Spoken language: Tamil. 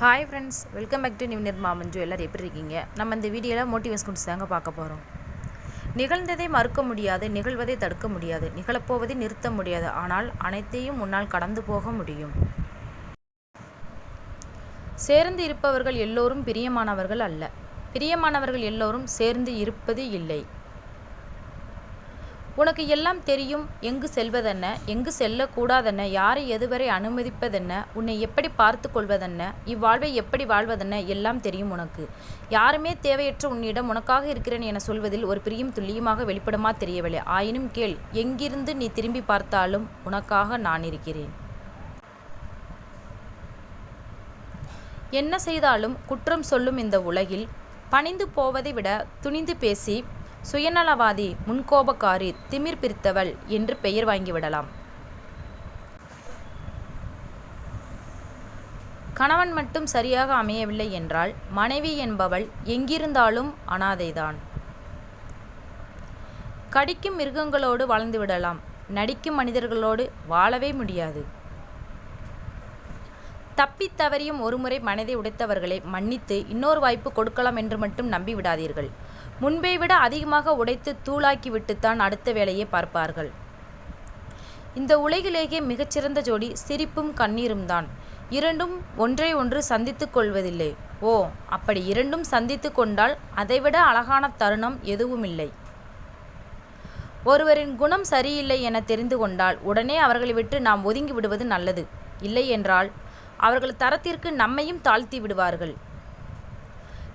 Hi friends welcome back to new Nirma Manju எல்லோரும் எப்படி இருக்கீங்க? நம்ம இந்த வீடியோவில் மோட்டிவேஷன் குட்ஸ் தாங்க பார்க்க போகிறோம் நிகழ்ந்ததை மறுக்க முடியாது நிகழ்வதை தடுக்க முடியாது நிகழப்போவதை நிறுத்த முடியாது. ஆனால் அனைத்தையும் முன்னால் கடந்து போக முடியும். சேர்ந்து இருப்பவர்கள் எல்லோரும் பிரியமானவர்கள் அல்ல. பிரியமானவர்கள் எல்லோரும் சேர்ந்து இருப்பது இல்லை. உனக்கு எல்லாம் தெரியும் எங்கு செல்வதென்ன எங்கு செல்லக்கூடாதென்ன யாரை எதுவரை அனுமதிப்பதென்ன உன்னை எப்படி பார்த்து கொள்வதென்ன இவ்வாழ்வை எப்படி வாழ்வதென்ன எல்லாம் தெரியும் உனக்கு. யாருமே தேவையற்ற உன்னிடம் உனக்காக இருக்கிறேன் என சொல்வதில் ஒரு பிரியும் துல்லியமாக வெளிப்படமா தெரியவில்லை. ஆயினும் கேள் எங்கிருந்து நீ திரும்பி பார்த்தாலும் உனக்காக நான் இருக்கிறேன். என்ன செய்தாலும் குற்றம் சொல்லும் இந்த உலகில் பணிந்து போவதை விட துணிந்து பேசி சுயநலவாதி முன்கோபக்காரி திமிர் பிரித்தவள் என்று பெயர் வாங்கிவிடலாம் கணவன் மட்டும் சரியாக அமையவில்லை என்றால் மனைவி என்பவள் எங்கிருந்தாலும் அனாதைதான். கடிக்கும் மிருகங்களோடு வாழ்ந்து விடலாம். நடிக்கும் மனிதர்களோடு வாழவே முடியாது. தப்பித் தவறியும் ஒருமுறை மனதை உடைத்தவர்களை மன்னித்து இன்னொரு வாய்ப்பு கொடுக்கலாம் என்று மட்டும் நம்பிவிடாதீர்கள். முன்பை விட அதிகமாக உடைத்து தூளாக்கிவிட்டுத்தான் அடுத்த வேலையை பார்ப்பார்கள். இந்த உலகிலேயே மிகச்சிறந்த ஜோடி சிரிப்பும் கண்ணீரும் தான் இரண்டும் ஒன்றை ஒன்று சந்தித்துக் கொள்வதில்லை. ஓ அப்படி இரண்டும் சந்தித்து கொண்டால் அதைவிட அழகான தருணம் எதுவும் இல்லை ஒருவரின் குணம் சரியில்லை என தெரிந்து கொண்டால் உடனே அவர்களை விட்டு நாம் ஒதுங்கி விடுவது நல்லது. இல்லை என்றால் அவர்கள் தரத்திற்கு நம்மையும் தாழ்த்தி விடுவார்கள்.